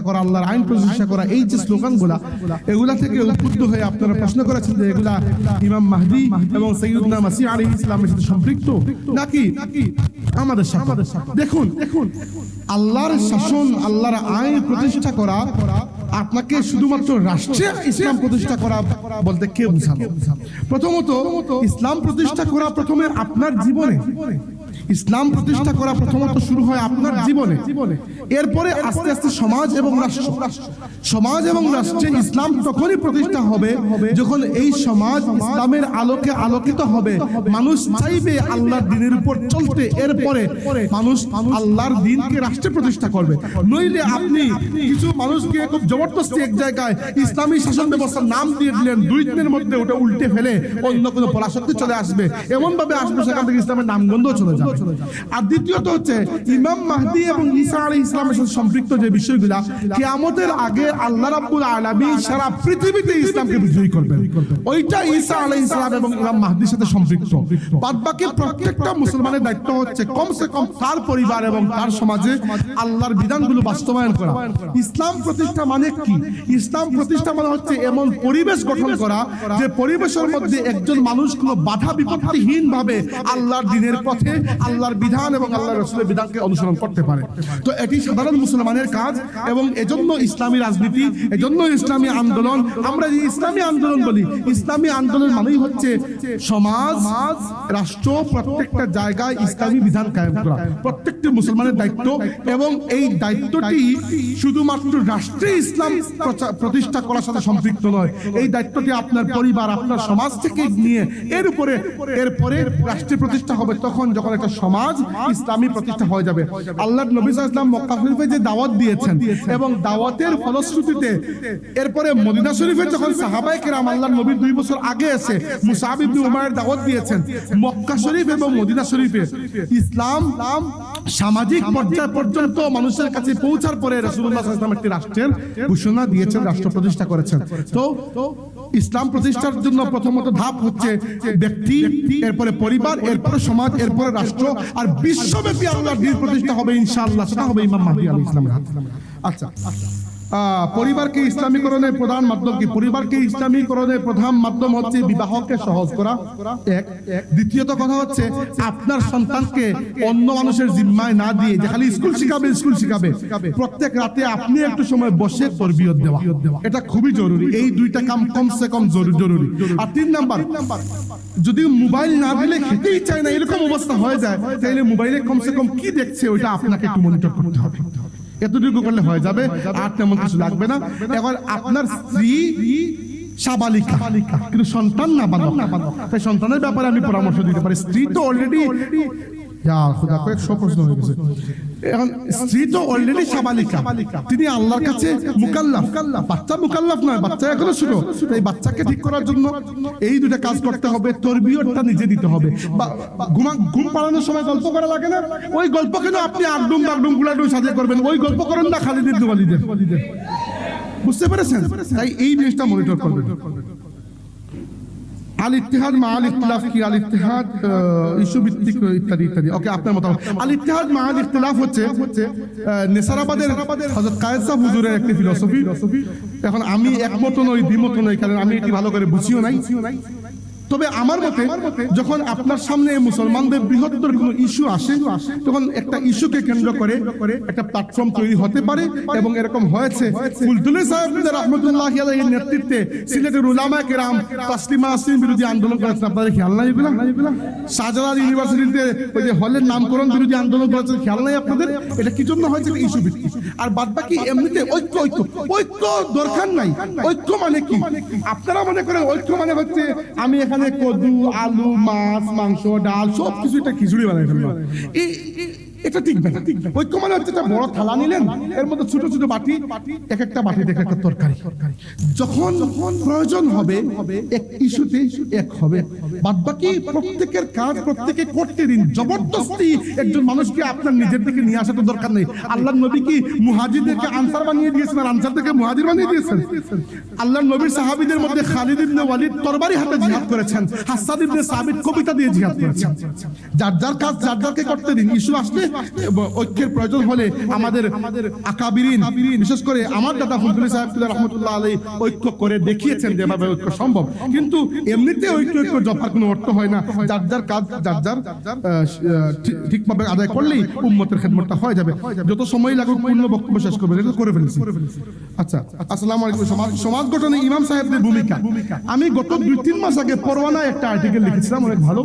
করা আল্লাহর আইন প্রতিষ্ঠা করা এই যে স্লোগানগুলা এগুলা থেকে উদ্বুদ্ধ হয়ে আপনারা প্রশ্ন করেছেন যে এগুলা ইমাম মাহদি এবং সৈয়দনা মাসি আলী ইসলামের সাথে সম্পৃক্ত। নাকি? আমাদের সাথে। দেখুন দেখুন আল্লাহর শাসন আল্লাহর আইন প্রতিষ্ঠা করা আপনাকে শুধুমাত্র রাষ্ট্রে ইসলাম প্রতিষ্ঠা করা বলতে কে বুঝানো প্রথমত ইসলাম প্রতিষ্ঠা করা প্রথমে আপনার জীবনে। ইসলাম প্রতিষ্ঠা করা প্রথমত শুরু হয় আপনার জীবনে। এরপরে আস্তে আস্তে সমাজ এবং রাষ্ট্র। সমাজ এবং রাষ্ট্রে ইসলাম তখনই প্রতিষ্ঠা হবে যখন এই সমাজ ইসলামের আলোকে আলোকিত হবে। মানুষ চাইবে আল্লাহর দিনের উপর চলতে। এরপরে মানুষ আল্লাহর দিনকে রাষ্ট্রে প্রতিষ্ঠা করবে। নইলে আপনি কিছু মানুষকে খুব জবরদস্তি এক জায়গায় ইসলামী শাসন ব্যবস্থার নাম দিয়ে দিলেন, দুই দিনের মধ্যে ওটা উল্টে ফেলে অন্য কোনো পরাশক্তি চলে আসবে। এমনভাবে আসবে সেখান থেকে ইসলামের নামগন্ধ চলে যাবে। আর দ্বিতীয়ত হচ্ছে, ইমাম মাহদি এবং ঈসা আলী ইসলামের সাথে সম্পৃক্ত যে বিষয়গুলা, কিয়ামতের আগে আল্লাহ রাব্বুল আলামিন সারা পৃথিবীতে ইসলামকে বিজয়ী করবেন। ওইটা ঈসা আলী ইসলাম এবং ইমাম মাহদির সাথে সম্পৃক্ত। বাদ বাকি প্রত্যেকটা মুসলমানের দায়িত্ব হচ্ছে কমসে কম তার পরিবার এবং তার সমাজে আল্লাহর বিধানগুলো বাস্তবায়ন করা। ইসলাম প্রতিষ্ঠা মানে কি? ইসলাম প্রতিষ্ঠা মানে হচ্ছে এমন পরিবেশ গঠন করা, যে পরিবেশের মধ্যে একজন মানুষ কোনো বাধা বিপত্তিহীন ভাবে আল্লাহর দিনের পথে আল্লাহর বিধান এবং আল্লাহর রসুলের বিধানকে অনুসরণ করতে পারে। তো এটি সাধারণ মুসলমানের কাজ এবং এজন্য ইসলামী রাজনীতি, এজন্য ইসলামী আন্দোলন। আমরা যে ইসলামী আন্দোলন বলি, ইসলামী আন্দোলন মানেই হচ্ছে সমাজ, রাষ্ট্র, প্রত্যেকটা জায়গায় ইসলামী বিধান কায়েম করা। প্রত্যেকটি মুসলমানের দায়িত্ব এবং এই দায়িত্বটি শুধুমাত্র রাষ্ট্রে ইসলাম প্রতিষ্ঠা করার সাথে সম্পৃক্ত নয়। এই দায়িত্বটি আপনার পরিবার, আপনার সমাজ থেকে নিয়ে এর উপরে, এরপরে রাষ্ট্রে প্রতিষ্ঠা হবে তখন যখন একটা সমাজ ইসলামী প্রতিষ্ঠা হয়ে যাবে। আল্লাহ নবী ওয়াসাল্লাম মক্কা শরীফে যে দাওয়াত দিয়েছেন এবং দাওয়াতের ফলশ্রুতিতে এরপরে মদিনা শরীফে যখন সাহাবায়ে কেরাম আল্লাহ নবীর দুই বছর আগে এসে মুসাব ইবনে উমারের দাওয়াত দিয়েছেন, মক্কা শরীফ এবং মদিনা শরীফে ইসলাম সামাজিক পর্যায় পর্যন্ত মানুষের কাছে পৌঁছার পরে আলাইহি ওয়াসাল্লাম একটি রাষ্ট্রের ঘোষণা দিয়েছেন, রাষ্ট্র প্রতিষ্ঠা করেছেন। তো ইসলাম প্রতিষ্ঠার জন্য প্রথমত ধাপ হচ্ছে ব্যক্তি এরপরে পরিবার এরপরে সমাজ এরপরে রাষ্ট্র আর বিশ্বব্যাপী আল্লাহর দিন প্রতিষ্ঠা হবে ইনশাআল্লাহ। সেটা হবে ইমাম মাহদি আল ইসলামের হাতে। আচ্ছা। আহ, পরিবারকে ইসলামীকরণের প্রধান মাধ্যম কি? পরিবারকে ইসলামীকরণের প্রধান মাধ্যম হচ্ছে বিবাহকে সহজ করা। এক। দ্বিতীয়ত কথা হচ্ছে, আপনার সন্তানকে অন্য মানুষের জিম্মায় না দিয়ে যে খালি স্কুল শিখাবে স্কুল শিখাবে, প্রত্যেক রাতে আপনি একটু সময় বসে তরবিয়ত দেওয়া। এটা খুবই জরুরি। এই দুইটা কাম কমসে কম জরুরি জরুরি। আর তিন নাম্বার, যদি মোবাইল না দিলে খেতেই চায় না, এরকম অবস্থা হয়ে যায় তাহলে মোবাইলে কমসে কম কি দেখছে, ওইটা আপনাকে একটু মনিটর করতে হবে। এতটুকু করলে হয়ে যাবে, আর তেমন কিছু লাগবে না। এবার আপনার স্ত্রী সাবালিকা, কিন্তু সন্তান না বালক। তাই সন্তানের ব্যাপারে আমি পরামর্শ দিতে পারি। স্ত্রী তো অলরেডি অলরেডি তিনি কাছে বাচ্চা নয়, বাচ্চা বাচ্চাকে ঠিক করার জন্য এই দুটা কাজ করতে হবে নিজে দিতে হবে। ঘুমা ঘুম সময় গল্প করা লাগে না? ওই গল্প কেন আপনি আড্ডুম বাগডুম গুলাডুম সাজিয়ে করবেন? ওই গল্প করেন না খালিদের দুয়ালিদের বুঝতে পেরেছেন? তাই এই জিনিসটা মনিটর করবেন। আল ইতিহাদ মা আল ইতলাফ কি? আল ইতিহাদ ইস্যু ইত্যাদি ইত্যাদি। ওকে আপনার মতামত। আল ইতিহাদ মা আল ইতলাফ হচ্ছে নেসারাবাদের হযরত কায়েদ সাহেব হুজুরের একটি ফিলোসফি এখন আমি একমত নই, দ্বিমত নই, কারণ আমি এটি ভালো করে বুঝিও নাই। তবে আমার মতে, যখন আপনার সামনে মুসলমানদের বৃহত্তর কোনো ইস্যু আসে, তখন একটা ইস্যুকে কেন্দ্র করে একটা প্ল্যাটফর্ম তৈরি হতে পারে এবং এরকম হয়েছে। ফুলতুলি রহমতুল্লাহ আলাইহির নেতৃত্বে সিলেটের উলামা কেরাম তাসলিমা আসলিম বিরোধী আন্দোলন করেছেন। আপনাদের খেয়াল নাই শাহজালাল ইউনিভার্সিটিতে ওই যে হলের নামকরণ বিরোধী আন্দোলন করেছেন, খেয়াল নাই আপনাদের? এটা কি জন্য হয়েছে ইস্যু আর বাদ বাকি এমনিতে ঐক্য ঐক্য ঐক্য দরকার নাই। ঐক্য মানে কি? আপনারা মনে করেন ঐক্য মানে হচ্ছে আমি এখানে কদু আলু মাছ মাংস ডাল সব কিছু একটা খিচুড়ি বানাই এই- এটা টিকবে না ঐক্য মানে হচ্ছে একটা বড় থালা নিলেন, এর মধ্যে ছোট ছোট বাটি, এক একটা বাটি এক একটা তরকারি। যখন প্রয়োজন হবে, এক ইস্যুতে এক হবে। বাদ বাকি প্রত্যেকের কাজ প্রত্যেকে করতে দিন। জবরদস্তি একজন মানুষকে আপনার নিজের দিকে নিয়ে আসা তো দরকার নেই। আল্লাহ নবী কি মুহাজিরদেরকে আনসার বানিয়ে দিয়েছেন আর আনসারদেরকে মুহাজির বানিয়ে দিয়েছেন? আল্লাহ নবীর সাহাবীদের মধ্যে খালিদ ইবনে ওয়ালিদ তরবারি হাতে জিহাদ করেছেন হাসান ইবনে সাবিত কবিতা দিয়ে জিহাদ করেছেন। যার যার কাজ, যার যারকে করতে দিন। ইস্যু আসলে ঐক্যের প্রয়োজন হলে আমাদের আকাবিরিন, বিশেষ করে আমার দাদা ফুলতুলি সাহেব রহমতুল্লাহ আলী ঐক্য করে দেখিয়েছেন যেভাবে ঐক্য সম্ভব। কিন্তু এমনিতে ঐক্য ঐক্য জপার কোনো অর্থ হয় না। যার যার কাজ, যার যার ঠিকভাবে আদায় করলেই উম্মতের খেদমতটা হয়ে যাবে। যত সময় লাগুক, পূর্ণ বক্তব্য শেষ করবে এটা করে ফেলেছি। আচ্ছা আসসালামু আলাইকুম। সমাজ সমাজ গঠনে ইমাম সাহেবদের ভূমিকা। আমি গত দুই, তিন মাস আগে পরওয়ানা একটা আর্টিকেল লিখেছিলাম, অনেক ভালো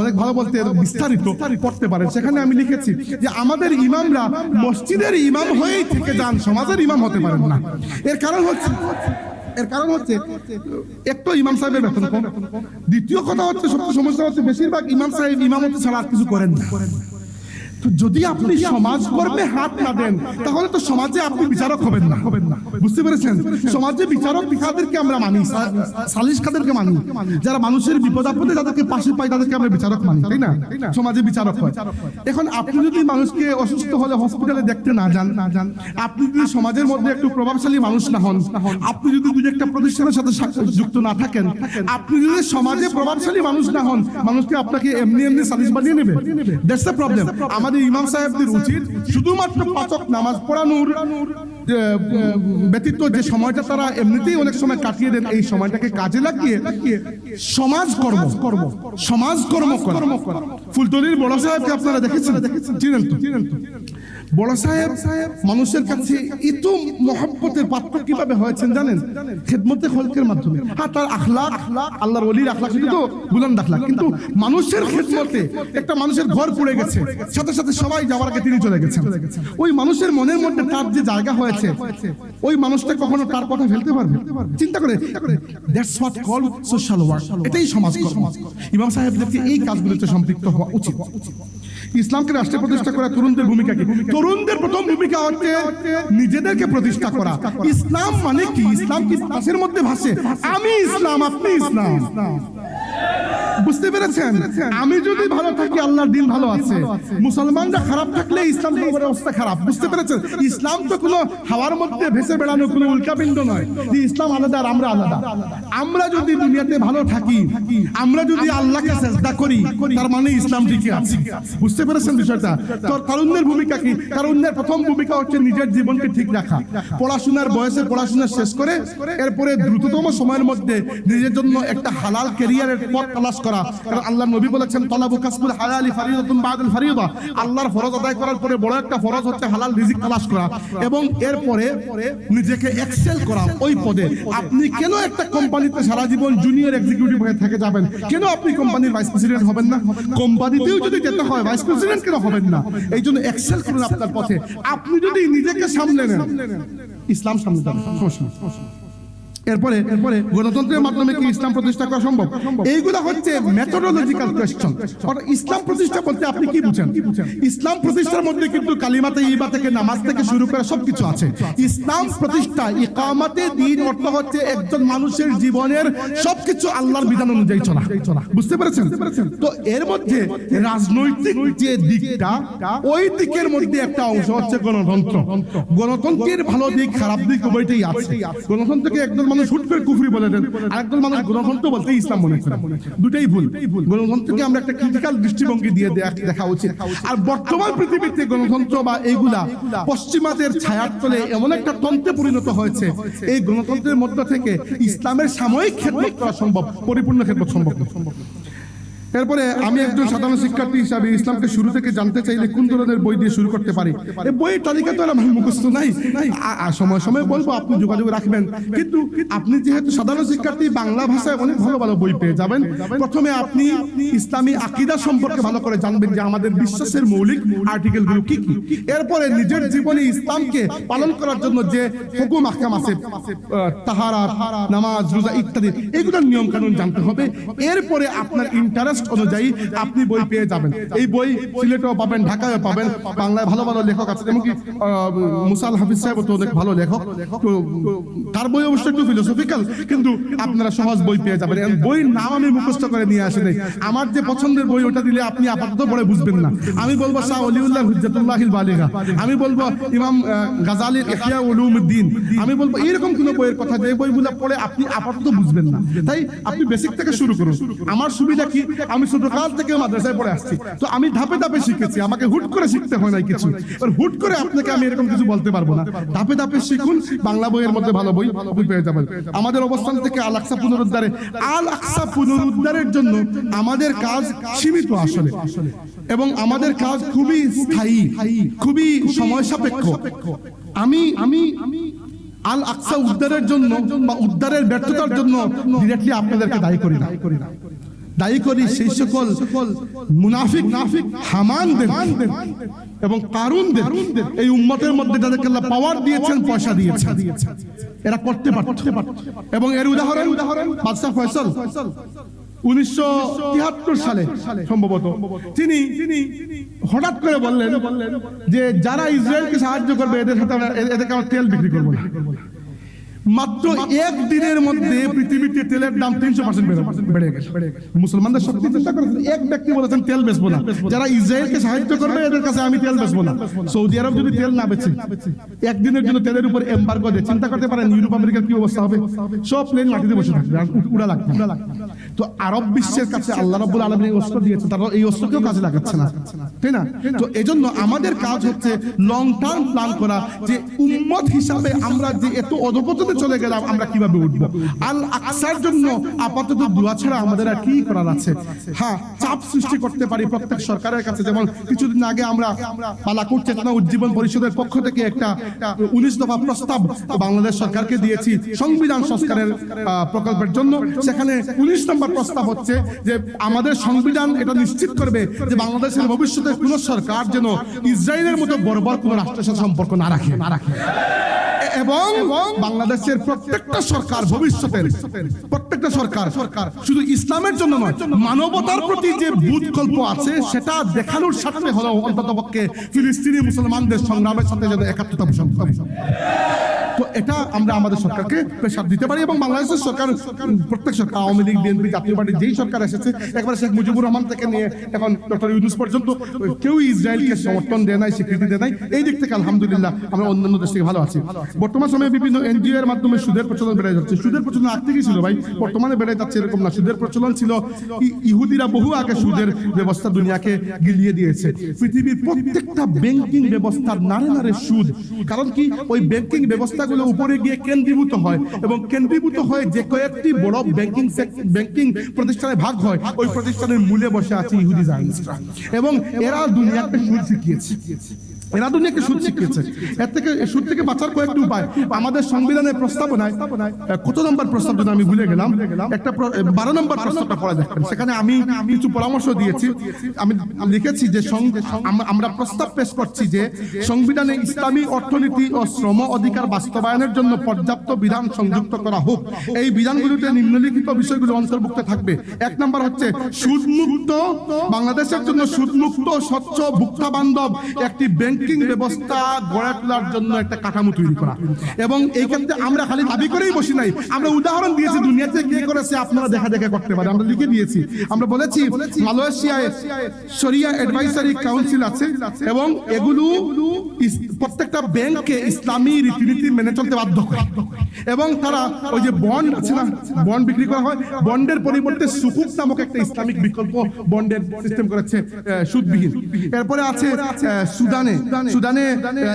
অনেক ভালো বলতে বিস্তারিত পড়তে পারেন। সেখানে আমি লিখেছি যে আমাদের ইমামরা মসজিদের ইমাম হয়েই থেকে যান, সমাজের ইমাম হতে পারেন না। এর কারণ হচ্ছে, এর কারণ হচ্ছে, একটু ইমাম সাহেবের বেতন কম। দ্বিতীয় কথা হচ্ছে, সবচেয়ে সমস্যা হচ্ছে, বেশিরভাগ ইমাম সাহেব ইমামতি ছাড়া আর কিছু করেন না। তো যদি আপনি সমাজ কর্মে হাত না দেন তাহলে তো সমাজে আপনি বিচারক হবেন না। হবেন না। বুঝতে পেরেছেন? সমাজে বিচারক কাদেরকে আমরা মানি সা- সালিশ কাদেরকে মানি। যারা মানুষের বিপদ আপদে তাদেরকে পাশে পাই তাদেরকে আমরা বিচারক মানি তাই না? সমাজে বিচারক হয়। এখন আপনি যদি মানুষকে অসুস্থ হলে হসপিটালে দেখতে না যান না যান। আপনি যদি সমাজের মধ্যে একটু প্রভাবশালী মানুষ না হন আপনি যদি দুই একটা প্রতিষ্ঠানের সাথে যুক্ত না থাকেন আপনি যদি সমাজে প্রভাবশালী মানুষ না হন মানুষকে আপনাকে এমনি এমনি সালিশ বানিয়ে নেবে। দ্যাটস দ্য প্রবলেম আমাদের ইমাম সাহেবদের উচিত শুধুমাত্র পাচক নামাজ পড়ানোর ব্যতীত যে সময়টা তারা এমনিতেই অনেক সময় কাটিয়ে দেন, এই সময়টাকে কাজে লাগিয়ে সমাজ কর্ম কর্ম সমাজ কর্ম কর্ম ফুলতলির বড় সাহেবকে আপনারা দেখেছেন? দেখেছেন চিনেন তো চিনেন তো? বড় সাহেব, মানুষের কাছে এত মহব্বতের পাত্র কীভাবে হয়েছেন জানেন? খেদমতে খলকের মাধ্যমে। হ্যাঁ তার আখলাক, আল্লাহর ওলির আখলাক সেটা তো বুলন্দ আখলাক, কিন্তু মানুষের খেদমতে একটা মানুষের ঘর পড়ে গেছে। সাথে সাথে সবাই যাওয়ার আগে তিনি চলে গেছেন। ওই মানুষের মনের মধ্যে তার যে জায়গা হয়েছে, ওই মানুষটা কখনো তার কথা ফেলতে পারবে? চিন্তা করে that's what call social work এটাই সমাজ ইমাম সাহেবদেরকে এই কাজগুলোতে সম্পৃক্ত হওয়া উচিত। ইসলামকে রাষ্ট্রে প্রতিষ্ঠা করা তরুণদের ভূমিকা কি? তরুণদের প্রথম ভূমিকা হচ্ছে নিজেদেরকে প্রতিষ্ঠা করা। ইসলাম মানে কি? ইসলাম কি বাসের মধ্যে ভাসে? আমি ইসলাম, আপনি ইসলাম। বুঝতে পেরেছেন? আমি যদি ভালো থাকি আল্লাহর দিন ভালো আছে। মুসলমানরা খারাপ থাকলে ইসলাম অবস্থা খারাপ। বুঝতে পেরেছেন? ইসলাম তো কোনো হাওয়ার মধ্যে ভেসে বেড়ানো কোনো উল্কাপিণ্ড নয়। যে ইসলাম আলাদা আর আমরা আলাদা। আমরা যদি দুনিয়াতে ভালো থাকি আমরা যদি আল্লাহকে চেষ্টা করি তার মানে ইসলাম টিকে আছে। বুঝতে পেরেছেন বিষয়টা? তো তরুণদের ভূমিকা কি? তরুণদের প্রথম ভূমিকা হচ্ছে নিজের জীবনকে ঠিক রাখা। পড়াশোনার বয়সে পড়াশোনা শেষ করে এরপরে দ্রুততম সময়ের মধ্যে নিজের জন্য একটা হালাল ক্যারিয়ারের পথ তালাশ করা। কারণ আল্লাহ নবী বলেছেন, তলাবু কাসবুল হালালি ফারিদাতুন বাদুল ফারিদা। আল্লাহর ফরজ আদায় করার পরে বড় একটা ফরজ হচ্ছে হালাল রিজিক তালাশ করা। এবং এরপরে নিজেকে এক্সেল করা ওই পদে। আপনি কেন একটা কোম্পানিতে সারা জীবন জুনিয়র এক্সিকিউটিভ হয়ে থেকে যাবেন? কেন আপনি কোম্পানির ভাইস প্রেসিডেন্ট হবেন না? কোম্পানিতেও যদি যেতে হয় ভাইস প্রেসিডেন্ট কেন হবেন না? এই জন্য এক্সেল করুন আপনার পথে। আপনি যদি নিজেকে সামলে নেন, ইসলাম সামনে নেই। এরপরে এরপরে গণতন্ত্রের মাধ্যমে কি ইসলাম প্রতিষ্ঠা করা সম্ভব? এইগুলো হচ্ছে মেথোডোলজিক্যাল কোয়েশ্চন অর্থাৎ ইসলাম প্রতিষ্ঠা বলতে আপনি কি বুঝেন? ইসলাম প্রতিষ্ঠার মধ্যে কিন্তু কালিমাতে ইবা থেকে নামাজ থেকে শুরু করে সবকিছু আছে। ইসলাম প্রতিষ্ঠা ইকামাতে দিন অর্থ হচ্ছে একজন মানুষের জীবনের সবকিছু আল্লাহর বিধান অনুযায়ী চলা। বুঝতে পেরেছেন? তো এর মধ্যে রাজনৈতিক যে দিকটা ওই দিকের মধ্যে একটা অংশ হচ্ছে গণতন্ত্র। গণতন্ত্রের ভালো দিক খারাপ দিক উভয়টাই আছে। গণতন্ত্রকে একদল মানুষ হুট করে কুফরি বলে দেন। আরেকদল মানুষ গণতন্ত্র বলতে ইসলাম মনে করে। দুটাই ভুল। গণতন্ত্রকে আমরা একটা ক্রিটিক্যাল দৃষ্টিভঙ্গি দিয়ে দেখা উচিত। আর বর্তমান পৃথিবীতে গণতন্ত্র বা এইগুলা পশ্চিমাদের ছায়ার তলে এমন একটা তন্ত্রে পরিণত হয়েছে। এই গণতন্ত্রের মধ্য থেকে ইসলামের সাময়িক ক্ষেত্র করা সম্ভব পরিপূর্ণ ক্ষেত্র সম্ভব না। এরপরে আমি একজন সাধারণ শিক্ষার্থী হিসাবে ইসলামকে শুরু থেকে জানতে চাইলে কোন ধরনের বই দিয়ে শুরু করতে পারি? এই বইয়ের তালিকা তো আমার মুখস্থ নাই। সময় সময় বলব আপনি যোগাযোগ রাখবেন। কিন্তু আপনি যেহেতু সাধারণ শিক্ষার্থী বাংলা ভাষায় অনেক ভালো ভালো বই পেয়ে যাবেন। প্রথমে আপনি ইসলামী আকিদা সম্পর্কে ভালো করে জানবেন যে আমাদের বিশ্বাসের মৌলিক আর্টিকেলগুলো কি কি। এরপরে নিজের জীবনে ইসলামকে পালন করার জন্য যে হুকুম আহকাম আছে তাহারা নামাজ রোজা ইত্যাদি এগুলোর নিয়ম কানুন জানতে হবে। এরপরে আপনার ইন্টারেস্ট অনুযায়ী আপনি বই পেয়ে যাবেন। এই বই সিলেটেও পাবেন, ঢাকায়ও পাবেন, বাংলায় ভালো ভালো লেখক আছে যেমন কি মুসাল হাফিজ সাহেব তো অনেক ভালো লেখক। তো, তার বই অবশ্য একটু ফিলোসফিক্যাল কিন্তু আপনারা সহজ বই পেয়ে যাবেন। বইয়ের নাম আমি মুখস্থ করে নিয়ে আসি নাই। আমার যে পছন্দের বই, ওটা দিলে আপনি আপাতত পড়ে বুঝবেন না। আমি বলব শাহ অলিউল্লাহ হুজ্জাতুল্লাহিল বালিগা। আমি বলব ইমাম গাজালির ইহয়া উলুমউদ্দিন আমি বলব এইরকম কোন বইয়ের কথা, যে বইগুলো পড়ে আপনি আপাতত বুঝবেন না। তাই আপনি বেসিক থেকে শুরু করুন। আমার সুবিধা কি? আমি ছোট কাল থেকে মাদ্রাসায় পড়ে আসছি। তো আমি ধাপে ধাপে শিখেছি। আমাকে হুট করে শিখতে হয় না কিছু। হুট করে আপনাকে আমি এরকম কিছু বলতে পারব না। ধাপে ধাপে শিখুন, বাংলা বইয়ের মধ্যে ভালো বই আপনি পেয়ে যাবেন। আমাদের অবস্থান থেকে আল আকসা পুনরুদ্ধারে। আল আকসা পুনরুদ্ধারের জন্য আমাদের কাজ সীমিত আসলে। এবং আমাদের কাজ খুবই স্থায়ী, খুবই সময় সাপেক্ষ। আমি আমি আল আকসা উদ্ধারের জন্য বা উদ্ধারের ব্যর্থতার জন্য ডিরেক্টলি আপনাদেরকে দায়ী করি না। দায়ী করি সেই সকল মুনাফিক নাফিক হামানদের এবং কারুনদের এই উম্মতের মধ্যে যাদেরকে আল্লাহ পাওয়ার দিয়েছেন পয়সা দিয়েছেন এরা করতে পারছে এবং এর উদাহরণ উদাহরণ বাদশাহ ফয়সল। উনিশশো তিয়াত্তর সালে সম্ভবত। তিনি হঠাৎ করে বললেন যে যারা ইসরায়েলকে সাহায্য করবে এদের সাথে আমরা- এদেরকে আমরা তেল বিক্রি করব না। মাত্র এক দিনের মধ্যে পৃথিবীতে তেলের দাম তিনশো পার্সেন্ট বেড়ে গেছে। মুসলমানদের শক্তি চেষ্টা করেছেন এক ব্যক্তি বলেছেন তেল বেচবো না। যারা ইসরায়েলকে সাহায্য করবে এদের কাছে আমি তেল বেচবো না। সৌদি আরব যদি তেল না বেচে একদিনের জন্য তেলের উপর এম্বার্গো দেয় চিন্তা করতে পারেন ইউরোপ আমেরিকার কি অবস্থা হবে? সব প্লেন মাটিতে বসে থাকবে উড়া লাগবে। তো আরব বিশ্বের কাছে আল্লাহ রব্বুল আলমী এই অস্ত্র দিয়েছে তারা এই অস্ত্র কেউ কাজে লাগাচ্ছে না। তাই না? তো এজন্য আমাদের কাজ হচ্ছে লং টার্ম প্ল্যান করা যে উম্মত হিসাবে আমরা যে এত অধপতনে চলে গেলাম আমরা কীভাবে উঠবো? আল আকসার জন্য আপাতত দোয়া ছাড়া আমাদের আর কি করার আছে? হ্যাঁ চাপ সৃষ্টি করতে পারি প্রত্যেক সরকারের কাছে। যেমন কিছুদিন আগে আমরা পালাকুট চেতনা উজ্জীবন পরিষদের পক্ষ থেকে একটা উনিশ দফা প্রস্তাব বাংলাদেশ সরকারকে দিয়েছি সংবিধান সংস্কারের প্রকল্পের জন্য। সেখানে উনিশ নম্বর প্রস্তাব হচ্ছে যে আমাদের সংবিধান এটা নিশ্চিত করবে যে বাংলাদেশের ভবিষ্যতে কোন সরকার যেন ইসরায়েলের মতো বর্বর কোন রাষ্ট্রের সাথে সম্পর্ক না রাখে না রাখে। এবং বাংলাদেশের প্রত্যেকটা সরকার ভবিষ্যতের, প্রত্যেকটা সরকার সরকার শুধু ইসলামের জন্য নয়, মানবতার প্রতি যে বুধকল্প আছে, সেটা দেখানোর সাথে হলো অন্তত পক্ষে ফিলিস্তিনি মুসলমানদের সংগ্রামের সাথে যেন একাত্মতা তো এটা আমরা আমাদের সরকারকে প্রেশার দিতে পারি এবং বাংলাদেশের সরকার, প্রত্যেক সরকার, আওয়ামী লীগ, বিএনপি, জাতীয় পার্টি, যেই সরকার এসেছে, একবার শেখ মুজিবুর রহমান থেকে নিয়ে এখন ডক্টর ইউনুস পর্যন্ত, কেউ ইসরায়েলকে সমর্থন দেয় নাই, স্বীকৃতি দেয় নাই। এই দিক থেকে আলহামদুলিল্লাহ আমরা অন্যান্য দেশ থেকে ভালো আছি। বর্তমান সময়ে বিভিন্ন এনজিও এর মাধ্যমে সুদের প্রচলন বেড়ে যাচ্ছে। সুদের প্রচলন আগ থেকেই ছিল ভাই, বর্তমানে বেড়ে যাচ্ছে এরকম না। সুদের প্রচলন ছিল ইহুদিরা বহু আগে সুদের ব্যবস্থা দুনিয়াকে গিলিয়ে দিয়েছে। পৃথিবীর প্রত্যেকটা ব্যাংকিং ব্যবস্থার নারে নারে সুদ। কারণ কি? ওই ব্যাংকিং ব্যবস্থাগুলো উপরে গিয়ে কেন্দ্রীভূত হয় এবং কেন্দ্রীভূত হয়ে যে কয়েকটি বড় ব্যাংকিং ব্যাংকিং প্রতিষ্ঠানে ভাগ হয়, ওই প্রতিষ্ঠানের মূলে বসে আছে ইহুদি জায়নিস্টরা এবং এরা দুনিয়াকে সুর শিখিয়েছে। এরা দুনিয়াকে সুদ শিখিয়েছে। এর থেকে সুদ থেকে বাঁচার কয়েকটি উপায়। আমাদের সংবিধানের প্রস্তাবনায় কত নম্বর প্রস্তাব যেন আমি ভুলে গেলাম? একটা বারো নম্বর প্রস্তাবটা পড়া দেখবেন সেখানে আমি কিছু পরামর্শ দিয়েছি। আমি লিখেছি যে আমরা প্রস্তাব পেশ করছি যে সংবিধানে ইসলামী অর্থনীতি ও শ্রম অধিকার বাস্তবায়নের জন্য পর্যাপ্ত বিধান সংযুক্ত করা হোক। এই বিধানগুলিতে নিম্নলিখিত বিষয়গুলো অন্তর্ভুক্ত থাকবে। এক নম্বর হচ্ছে সুদমুক্ত। বাংলাদেশের জন্য সুদমুক্ত, স্বচ্ছ ভুক্তা বান্ধব একটি ব্যাংকিং ব্যবস্থা, গড়ে তোলার জন্য একটা কাঠামো তৈরি করা। এবং এই ক্ষেত্রে আমরা খালি দাবি করেই বসি নাই। আমরা উদাহরণ দিয়েছি, দুনিয়াতে কে করেছে আপনারা দেখা দেখা করতে পারে। আমরা লিখে দিয়েছি। আমরা বলেছি, মালয়েশিয়ায় শরিয়া অ্যাডভাইসারি কাউন্সিল আছে এবং এগুলো প্রত্যেকটা ব্যাংককে ইসলামী রীতিনীতি মেনে চলতে বাধ্য করে। এবং তারা ওই যে বন্ড আছে না, বন্ড বিক্রি করা হয়, বন্ডের পরিবর্তে সুকুক নামক একটা ইসলামিক বিকল্প বন্ডের সিস্টেম করেছে সুদবিহীন। এরপরে আছে সুদানে। সুদানে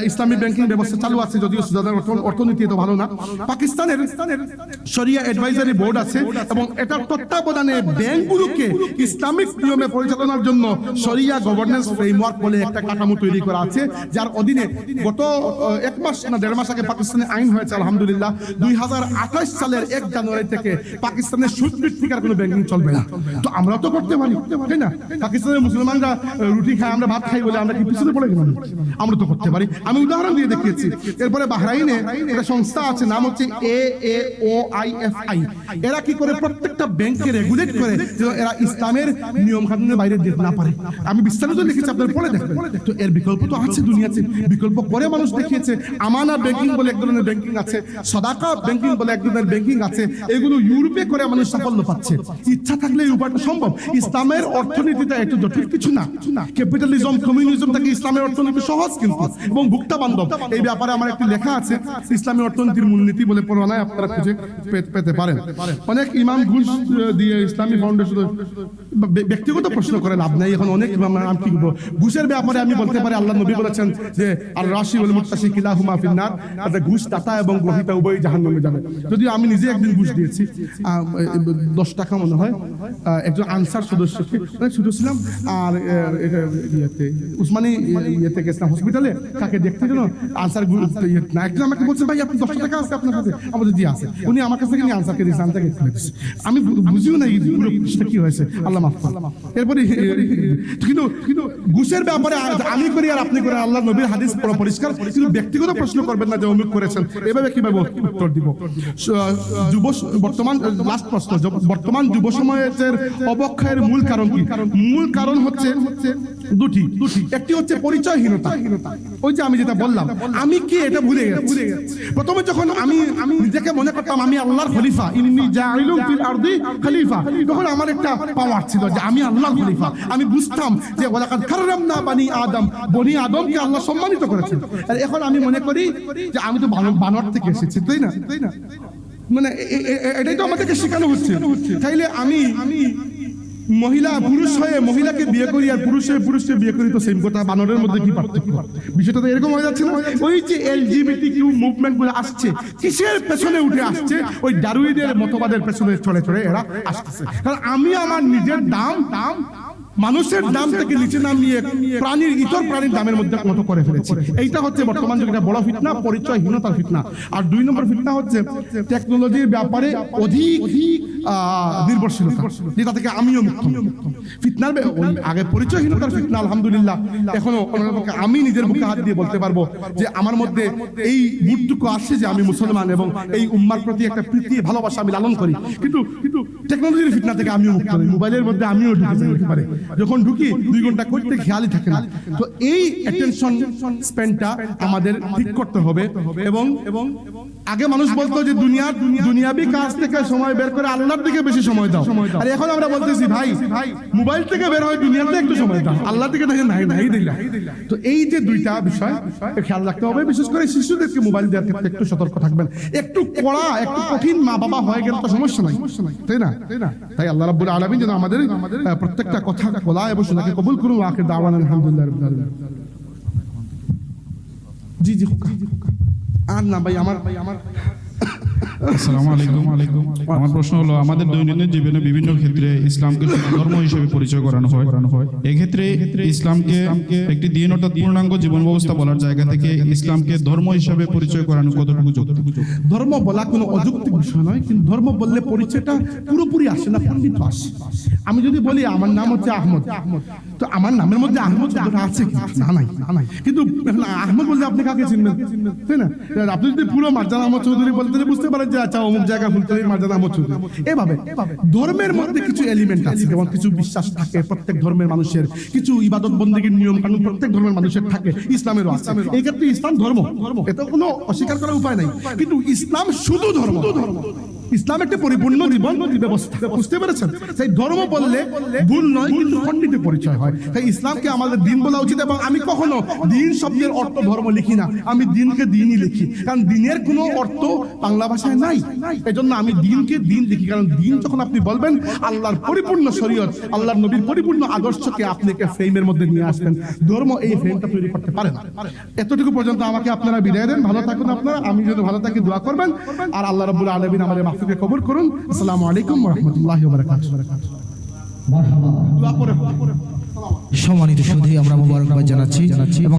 ইসলামী ব্যাংকিং ব্যবস্থা চালু আছে যদিও সুদানের অর্থনীতি এত ভালো না। পাকিস্তানের শরিয়া অ্যাডভাইজারি বোর্ড আছে এবং এটার তত্ত্বাবধানে ব্যাংকগুলোকে ইসলামিক নিয়মে পরিচালনার জন্য শরিয়া গভর্নেন্স ফ্রেমওয়ার্ক বলে একটা কাঠামো তৈরি করা আছে যার অধীনে গত এক মাস না দেড় মাস আগে পাকিস্তানে আইন হয়েছে আলহামদুলিল্লাহ। দুই হাজার আঠাশ সালের এক জানুয়ারি থেকে পাকিস্তানের সুদ কোনো ব্যাংকিং চলবে না। তো আমরা তো করতে পারি তাই না? পাকিস্তানের মুসলমানরা রুটি খায় আমরা ভাত খাই বলে আমরা কি পিছনে পড়ে গেলাম? আমরা তো করতে পারি। আমি উদাহরণ দিয়ে দেখিয়েছি। এরপরে বাহরাইনে একটা সংস্থা আছে, নাম হচ্ছে A A O I F I এরা কি করে? প্রত্যেকটা ব্যাংকে রেগুলেট করে যেন এরা ইসলামের নিয়ম কানুনের বাইরে যেতে না পারে। আমি বিস্তারিত লিখেছি, আপনার পড়ে দেখবেন। তো এর বিকল্প তো আছে দুনিয়াতে। বিকল্প করে মানুষ দেখিয়েছে, আমানা ব্যাংকিং বলে এক ধরনের ব্যাংকিং আছে, সদাকা ব্যাংকিং বলে এক ধরনের ব্যাংকিং আছে। এগুলো ইউরোপে করে মানুষ সাফল্য পাচ্ছে। ইচ্ছা থাকলে এই উপায়টা সম্ভব। ইসলামের অর্থনীতিটা একটু জটিল কিছু না। ক্যাপিটালিজম, কমিউনিজম থেকে ইসলামের অর্থনীতি সহজ কিন্তু। এবং ভুক্তা বান্ধব, এই ব্যাপারে আমার একটি লেখা আছে, ইসলামী অর্থনীতির মূলনীতি বলে পড়ানায় আপনারা খুঁজে পেতে পারেন। অনেক ইমাম ঘুষ দিয়ে ইসলামী ফাউন্ডেশন ব্যক্তিগত প্রশ্ন করে লাভ নাই, এখন অনেক ইমাম আমি কি ঘুষের ব্যাপারে আমি বলতে পারি, আল্লাহ নবী বলেছেন যে, আর রাশি বলে মুত্তাসি কিলাহুমা ফিন্নার অর্থাৎ ঘুষ দাতা এবং গ্রহিতা উভয় জাহান্নামে যাবে। যদিও আমি নিজে একদিন ঘুষ দিয়েছি দশ টাকা মনে হয় একজন আনসার সদস্যকে মানে ছোট ছিলাম, আর ইয়েতে, উসমানী ইয়েতে গেছিলাম হসপিটালে তাকে দেখতে যেন আনসার না একজন আমাকে বলছে ভাই, আপনি দশ টাকা আছে আপনার কাছে আমাদের দিয়ে আছে উনি আমার কাছ নিয়ে আনসারকে দিয়েছে আনসারকে খুলে দিয়েছে। আমি বুঝিও না এই পুরো কি হয়েছে। আল্লাহ মাফ। এরপরে কিন্তু কিন্তু ঘুষের ব্যাপারে আমি করি আর আপনি করেন। আল্লাহ নবীর হাদিস পুরো পরিষ্কার। কিন্তু ব্যক্তিগত প্রশ্ন করবেন না যে অমুক করেছেন। এভাবে কীভাবে উত্তর দিব? যুব বর্তমান লাস্ট প্রশ্ন বর্তমান যুব সমাজের অবক্ষয়ের মূল কারণ কি? মূল কারণ হচ্ছে দুটি একটি হচ্ছে পরিচয়হীনতা। ওই যে আমি যেটা বললাম, আমি কি এটা ভুলে গেছি? প্রথমে যখন আমি আমি নিজেকে মনে করতাম আমি আল্লাহর খলিফা, ইন্নি জাইলুম ফিল আরদি খলিফা, তখন আমার একটা পাওয়ার ছিল যে আমি আল্লাহর খলিফা। আমি বুঝতাম যে ওয়ালাকাদ কাররামনা বানি আদম, বনি আদমকে আল্লাহ সম্মানিত করেছেন। আর এখন আমি মনে করি যে আমি তো বানর- থেকে এসেছি, তাই না? মানে এটাই তো আমাদেরকে শেখানো হচ্ছে। তাইলে আমি আমি মহিলা পুরুষ হয়ে মহিলাকে বিয়ে করি আর পুরুষ হয়ে পুরুষকে বিয়ে করি, তো সেম কথা, বানরের মধ্যে কি পার্থক্য? বিষয়টা তো এরকম হয়ে যাচ্ছে না? ওই যে এলজিবিটি কিউ মুভমেন্টগুলো আসছে, কিসের পেছনে উঠে আসছে? ওই দারুইদের মতবাদের পেছনে চলে চলে এরা আসতেছে। কারণ আমি আমার নিজের দাম দাম মানুষের দাম থেকে নিচে নামিয়ে প্রাণীর ইতর প্রাণীর দামের মধ্যে মতো করে ফেলেছি? এইটা হচ্ছে বর্তমান যুগে বড় ফিতনা, পরিচয়হীনতার ফিতনা। আর দুই নম্বর ফিতনা হচ্ছে টেকনোলজির ব্যাপারে অধিক নির্ভরশীলতা, যেটা থেকে আমিও মুক্ত আগে পরিচয়হীনতার আলহামদুলিল্লাহ, এখনও আমি নিজের বুকে হাত দিয়ে বলতে পারব যে আমার মধ্যে এই বুটটুকু আসছে যে আমি মুসলমান এবং এই উম্মার প্রতি একটা প্রীতি, ভালোবাসা আমি লালন করি। কিন্তু কিন্তু টেকনোলজির থেকে আমিও মুক্ত মোবাইলের মধ্যে আমিও ঢুকে একেবারে যখন ঢুকি দুই ঘণ্টা করতে খেয়ালই থাকে না। তো এই অ্যাটেনশন স্প্যানটা আমাদের ঠিক করতে হবে এবং এবং আগে মানুষ বলতো যে দুনিয়া দুনিয়াবি কাজ থেকে সময় বের করে আল্লাহর দিকে বেশি সময় দাও। আর এখন আমরা বলতেছি ভাই ভাই মোবাইল থেকে বের হয় দুনিয়াতে একটু সময় দাও। আল্লাহ থেকে দেখে নাই নাই দিলা। তো এই যে দুইটা বিষয় খেয়াল রাখতে হবে। বিশেষ করে শিশুদেরকে মোবাইল দেওয়ার ক্ষেত্রে একটু সতর্ক থাকবেন। একটু কড়া একটু কঠিন মা বাবা হয়ে গেলে তো সমস্যা নাই। তাই না? তাই আল্লাহ রাব্বুল আলামিন যেন আমাদের প্রত্যেকটা কথা বলা এবং শোনাকে কবুল করুন। আখির দাওয়ান আলহামদুলিল্লাহ রাব্বিল আলামিন। জি জি হুকা। আর না ভাই আমার ভাই আমার আসসালামু আলাইকুম। আমার প্রশ্ন হলো, আমাদের দৈনন্দিন জীবনে বিভিন্ন ক্ষেত্রে ইসলামকে ধর্ম হিসেবে পরিচয় করানো হয়। এক্ষেত্রে ইসলামকে একটি দিন অর্থাৎ পূর্ণাঙ্গ জীবন ব্যবস্থা বলার জায়গা থেকে ইসলামকে ধর্ম হিসাবে পরিচয় করানো কতটুকু ধর্ম বলা কোনো বিষয় নয়, কিন্তু ধর্ম বললে পরিচয়টা পুরোপুরি আসে না খণ্ডিত আসে। আমি যদি বলি, আমার নাম হচ্ছে আহমদ। তো আমার নামের মধ্যে আহমদ আছে না, নাই। কিন্তু আহমদ বললে আপনি কাকে চিনবেন? তাই না? আপনি যদি পুরো মার্জান আহমদ চৌধুরী বলতে বুঝতে পারেন যে আচ্ছা অমুক জায়গা ফুলতলির মর্যাদা আমার চলবে এভাবে, ধর্মের মধ্যে কিছু এলিমেন্ট আছে, যেমন কিছু বিশ্বাস থাকে প্রত্যেক ধর্মের মানুষের, কিছু ইবাদত বন্দীগীর নিয়ম কানুন প্রত্যেক ধর্মের মানুষের থাকে, ইসলামেরও আছে। এই ক্ষেত্রে ইসলাম ধর্ম এটা কোনো অস্বীকার করার উপায় নাই। কিন্তু ইসলাম শুধু ধর্ম ধর্ম। ইসলাম একটা পরিপূর্ণ জীবন ব্যবস্থা। বুঝতে পেরেছেন? সেই ধর্ম বললে ভুল নয়, কিন্তু খণ্ডিত পরিচয় হয়। তাই ইসলামকে আমাদের দিন বলা উচিত এবং আমি কখনো দিন শব্দের অর্থ ধর্ম লিখি না। আমি দিনকে দিনই লিখি। কারণ দিনের কোনো অর্থ বাংলা ভাষায় নাই। এই জন্য আমি দিনকে দিন লিখি। কারণ দিন যখন আপনি বলবেন, আল্লাহর পরিপূর্ণ শরীয়ত, আল্লাহর নবীর পরিপূর্ণ আদর্শকে আপনি একটা ফ্রেমের মধ্যে নিয়ে আসবেন। ধর্ম এই ফ্রেমটা তৈরি করতে পারে না। এতটুকু পর্যন্ত আমাকে আপনারা বিদায় দেন। ভালো থাকুন আপনারা। আমি যদি ভালো থাকি, দোয়া করবেন। আর আল্লাহ রাব্বুল আলামিন আমাদের মাহফিলকে কবুল করুন। আসসালামু আলাইকুম ওয়া রাহমাতুল্লাহি ওয়া বারাকাতুহু। সম্মানিত সুধী আমরা মোবারকবাদ জানাচ্ছি। এবং